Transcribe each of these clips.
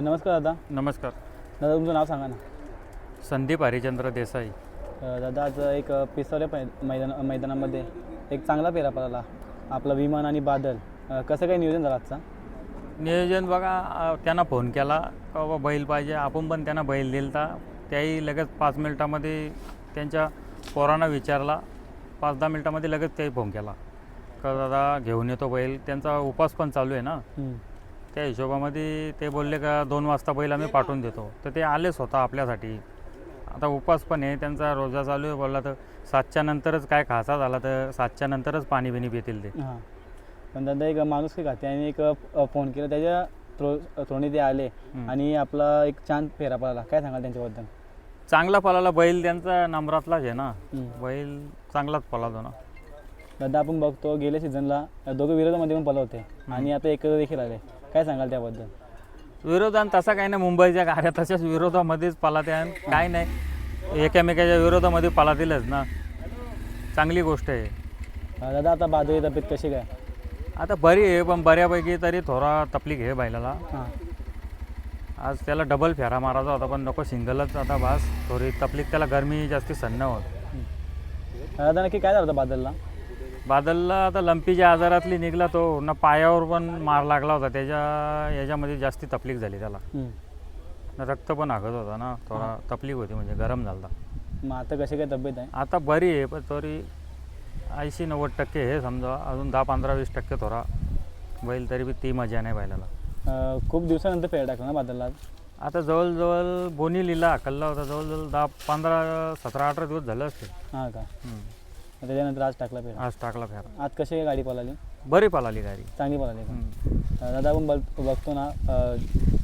नमस्कार दादा. नमस्कार. दादा तुमचं नाव सांगा ना. संदीप हरिचंद्र देसाई. अ, दादा आज एक अ, पिसावले पै मैदान मैदानामध्ये एक चांगला फेरा पडला. आपला विमान आणि बादल. अ, कसं काय नियोजन झालं आजचा? नियोजन बघा अ, त्यांना फोन केला. का बाबा बैल पाहिजे. आपण पण त्यांना बैल दिलता. त्याही लगेच पाच मिनटामध्ये त्यांच्या पोरांना विचारला. पाच दहा मिनटामध्ये लगेच त्याही फोन केला. का दादा घेऊन येतो बैल. त्यांचा उपास पण चालू आहे ना. त्या हिशोबामध्ये ते बोलले का दोन वाजता बैल आम्ही पाठवून देतो. तर ते आलेच होता आपल्यासाठी. आता उपास पण आहे त्यांचा रोजा चालू आहे बोलला तर सातच्या नंतरच काय खासा झाला तर सातच्या नंतरच पाणी बिणी पितील ते. हां. पण दादा एक माणूस की खाते आणि एक फोन केला त्याच्या थ्रो थ्रोनी ते आले. आणि आपला एक छान फेरा पडला काय सांगाल त्यांच्याबद्दल? चांगला पळाला बैल त्यांचा नंबरातलाच आहे ना. बैल चांगलाच पळालो ना. दादा आपण बघतो गेल्या सीझनला दोघं विरोधामध्ये पण पळत होते. आणि आता एकत्र देखील आले. काय सांगाल त्याबद्दल? विरोधान तसा काही नाही मुंबईच्या गाड्या तशाच विरोधामध्येच पळात्या काय नाही. एकामेकाच्या विरोधामध्ये पळातीलच ना. चांगली गोष्ट आहे. अ, दादा आता बाजू तब्येत कशी काय? आता बरी आहे पण बऱ्यापैकी तरी थोडा तपलीक आहे बैलाला हां. आज त्याला डबल फेरा मारायचा होता पण नको सिंगलच आता बास. थोडी तपलीक त्याला गरमी जास्ती सन्न होत. दादा नक्की काय झालं होतं बादलला? बादलला आता लंपीच्या आजारातली निघला तो ना पायावर पण मार लागला होता. त्याच्या याच्यामध्ये जास्ती तपलीक झाली त्याला. ना रक्त पण हागत होता ना थोडा तपलीक होती म्हणजे गरम झाला मग आता कशी काय तब्येत आहे? आता बरी आहे पण तरी ऐंशी नव्वद टक्के हे समजा अजून दहा पंधरा वीस टक्के थोडा बैल तरी बी ती मजा नाही बैलाला खूप दिवसानंतर फेर टाकला ना बादलला आता जवळजवळ बोनी लिला कल्ला होता जवळजवळ दहा पंधरा सतरा अठरा दिवस झाले असते हां का. मग त्याच्यानंतर आज टाकला फेर आज टाकला फेरा आज कशी काय गाडी पळाली? बरी पळाली गाडी. चांगली पळाली का? हम्म. अ, दादा आपण बघ बघतो ना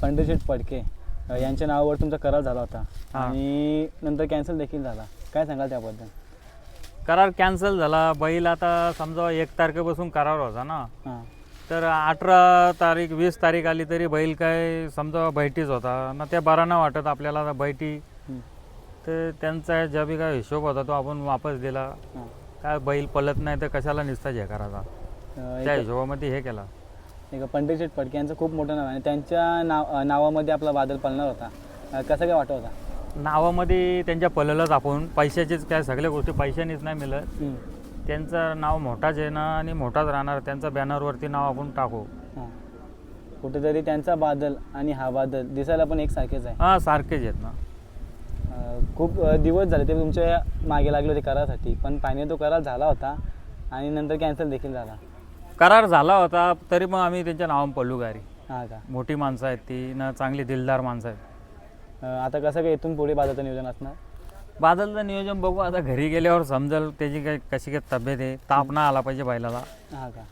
पंढरशेठ पडके अ, यांच्या नावावर तुमचा करार झाला होता. हां. आणि नंतर कॅन्सल देखील झाला. काय सांगाल त्याबद्दल? करार कॅन्सल झाला. बैल आता समजा एक तारखेपासून करार होता ना. हां. तर अठरा तारीख वीस तारीख आली तरी बैल काय समजा बैठीच होता. ना त्या बरा नाही वाटत आपल्याला आता बैठी. हम्म. तर त्यांचा ज्या बी काय हिशोब होता तो आपण वापस दिला. हां. काय बैल पलत नाही तर कशाला निसता हे करायचा? त्या एक- हिशोबामध्ये हे केला. एक पंढरशेठ पडके यांचं खूप मोठं नाव आहे. आणि त्यांच्या नाव नावामध्ये आपला बादल पळणार होता. अ, कसं काय वाटत होता? नावामध्ये त्यांच्या पललच आपण पैशाचीच काय सगळ्या गोष्टी पैशानेच नाही मिळत. हम्म. त्यांचं नाव मोठाच आहे ना आणि मोठाच राहणार त्यांच्या बॅनरवरती नाव आपण टाकू. हां. कुठेतरी त्यांचा बादल आणि हा बादल दिसायला पण एक सारखेच आहे. हां सारखेच आहेत ना. खूप दिवस झाले ते तुमच्या मागे लागले होते करारासाठी पण फायनल तो करार झाला होता आणि नंतर कॅन्सल देखील झाला. करार झाला होता तरी मग आम्ही त्यांच्या नावावर पडलो गाडी हां का? मोठी माणसं आहेत ती ना चांगली दिलदार माणसं आहेत. अ, आता कसं काय इथून पुढे बाजाचं नियोजन असणार? बादलचं नियोजन बघू आता घरी गेल्यावर समजेल त्याची काय कशी काय तब्येत आहे. ताप ना आला पाहिजे बैलाला. हां का?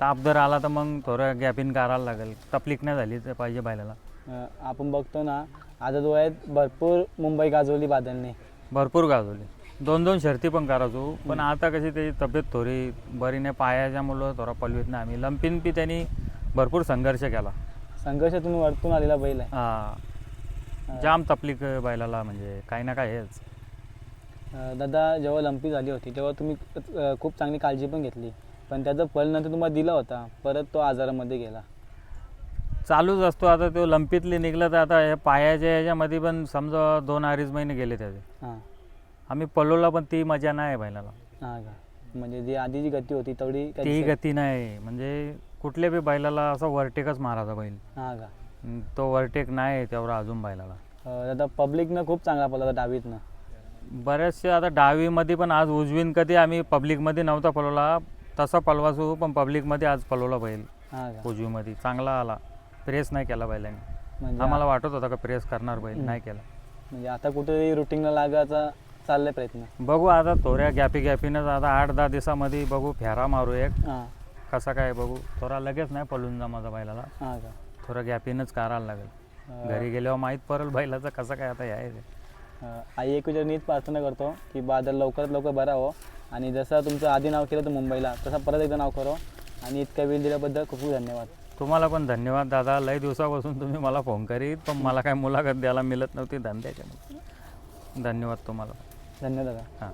ताप जर आला तर मग थोडं गॅपिन करायला लागेल. तपलीक नाही झाली तर पाहिजे बैलाला. अ, आपण बघतो ना आझाद वयात भरपूर मुंबई गाजवली बादलने. भरपूर गाजवली. दोन दोन शर्ती पण करायचो पण आता कशी त्याची तब्येत थोडी बरी नाही पायाच्या मुलं थोडा पलवीत नाही आम्ही. लंपीन पी त्यांनी भरपूर संघर्ष केला. संघर्षातून वरतून आलेला बैल आहे. हा. जाम तपलीक बैलाला म्हणजे काही ना काय हेच. अ, दादा जेव्हा लंपी झाली होती तेव्हा तुम्ही अ, खूप चांगली काळजी पण घेतली. पण त्याचा फल नंतर तुम्हाला दिला होता. परत तो आजारामध्ये गेला. चालूच असतो. आता तो लंपीतली निघलं तर आता या पायाच्या ह्याच्यामध्ये पण समजा दोन अडीच महिने गेले त्याचे. हां. आम्ही पलोला पण ती मजा नाही बैलाला. हां का? म्हणजे जी आधी जी गती होती तेवढी ती गती नाही. म्हणजे कुठल्या बी बैलाला असं वरटेकच मारायचा बैल. हां का? तो वरटेक नाही आहे तेवढा अजून बैलाला. अ, दादा पब्लिकनं खूप चांगला पडला होता डावीतनं. बऱ्याचशा आता डावीमध्ये पण आज उजवीन कधी आम्ही पब्लिकमध्ये नव्हता पलवला तसा पलवासू पण पब्लिकमध्ये आज पलवला बैल. हां का? उजवीमध्ये. चांगला आला. प्रेस नाही केला बैलाने. म्हणजे आम्हाला वाटत होता का प्रेस करणार बैल नाही केला. म्हणजे आता कुठेतरी रुटीनला लागायचा चाललाय प्रयत्न. बघू आता थोड्या गॅपी गॅपीनंच आता आठ दहा दिवसामध्ये बघू फेरा मारू एक. हां. कसा काय बघू. थोडा लगेच नाही पळून जा माझा बैलाला. हां का? थोडा गॅपीनच करायला लागेल. घरी गेल्यावर माहीत पडेल बैलाचं कसं काय आता. अं, आई एक विचार नीट प्रार्थना करतो की बादल लवकरात लवकर बरा हो. आणि जसं तुमचं आधी नाव केलं होतं मुंबईला तसं परत एकदा नाव करो. आणि इतका वेळ दिल्याबद्दल खूप खूप धन्यवाद. तुम्हाला पण धन्यवाद दादा. लय दिवसापासून तुम्ही मला फोन करीत पण मला काय मुलाखत द्यायला मिळत नव्हती धंद्याच्या. धन्यवाद तुम्हाला. धन्यवाद दादा. हां.